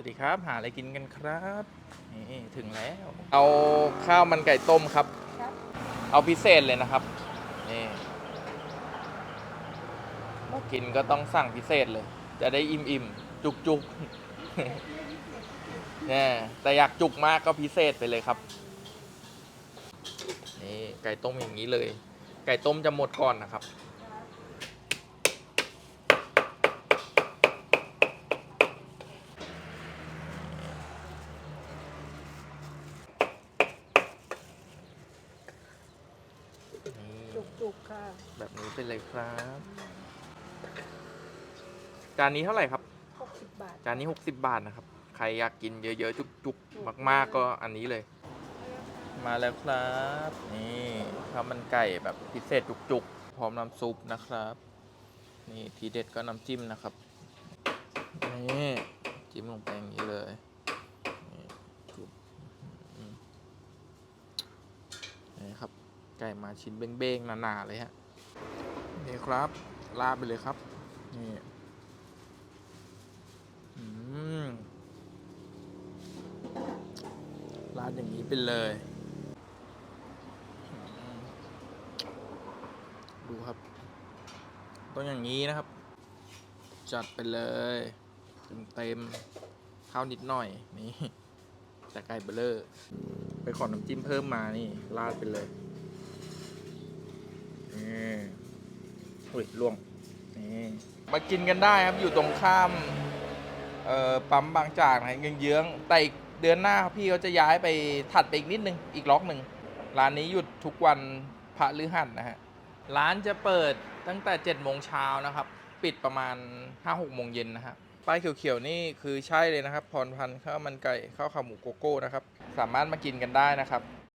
วัสดีครับ หาอะไรกินกันครับ นี่ถึงแล้ว เอาข้าวมันไก่ต้มครับครับเอาพิเศษเลยนะครับ นี่กินก็ต้องสั่งพิเศษเลย จะได้อิ่มอิ่มๆจุกจุกๆเนี่ยแต่อยากจุกมากก็พิเศษไปเลยครับ นี่ไก่ต้มอย่างนี้เลย ไก่ต้มจะหมดก่อนนะครับ กๆค่ะ แบบนี้ไปเลยครับ จานนี้เท่าไหร่ครับ 60 บาท จานนี้ 60 บาทนะครับ ใครอยากกินเยอะๆ จุกๆ มาก ๆ ก็อันนี้เลย มาแล้วครับ นี่ข้าวมันไก่แบบพิเศษจุกๆ พร้อมน้ำซุปนะครับ นี่ทีเด็ดก็น้ำจิ้มนะครับ นี่จิ้มลงไปอย่างนี้เลยนี่จุ๊บอืมนี่ครับ ไก่มาชิ้นเบ้งๆหนาๆเลยฮะนี่ครับ ลาดไปเลยครับ นี่อืมราดอย่างนี้ไปเลย ดูครับ ต้องอย่างนี้นะครับ จัดไปเลย เต็มเต็มๆข้าวนิดหน่อย นี่แต่ไก่เบลเลอร์ ไปขอน้ำจิ้มเพิ่มมานี่ราดไปเลยนี่ อุ้ยล่วงนี่มากินกันได้ครับอยู่ตรงข้ามปั๊มบางจากนะเยื้องๆแต่อีกเดือนหน้าครับพี่เขาจะย้ายไปถัดไปอีกนิดนึงอีกล็อกหนึ่งร้านนี้หยุดทุกวันพระฤหัสนะฮะร้านจะเปิดตั้งแต่7จ็ดโมงเช้านะครับ ปิดประมาณ5้าหกโมงเย็นนะฮะป้ายเขียวๆนี่คือใช่เลยนะครับพรพันธ์ข้าวมันไก่ข้าวขาหมูโกโก้นะครับ สามารถมากินกันได้นะครับ